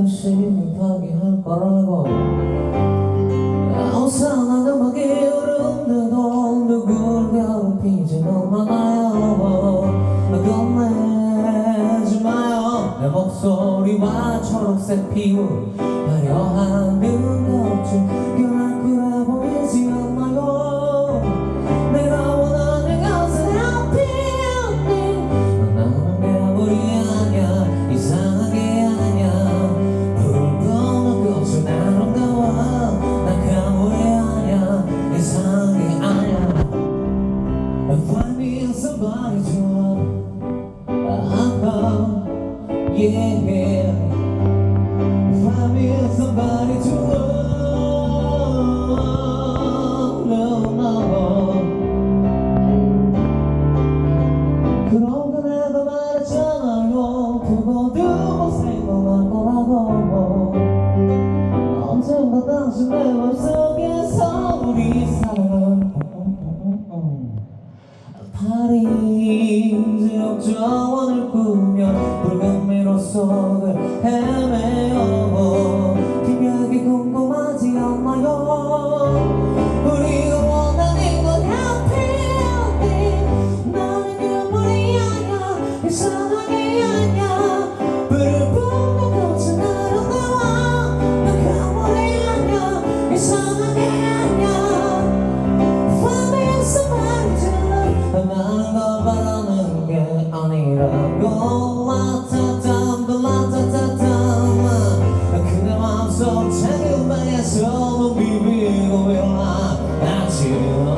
또 심하게 할 거라고. 어사한 음악이 흐른데도 누굴 괴롭히지는 않아요? 겁내지 마요. 내 목소리와 초록색 피부 화려한 눈꺼풀 정원을 꾸며 붉은 미로 속을 헤매요 기묘하게 궁금하지 않나요? 우리가 원하는 건 happy ending 나는 괴물이 아니야. 이상하게 아니야. 불을 뿜는 꽃은 아름다워 난 괴물이 아니야. 이상하게 아니야. Finding somebody to love 걸 바라는 게 아니라고 be real when I, I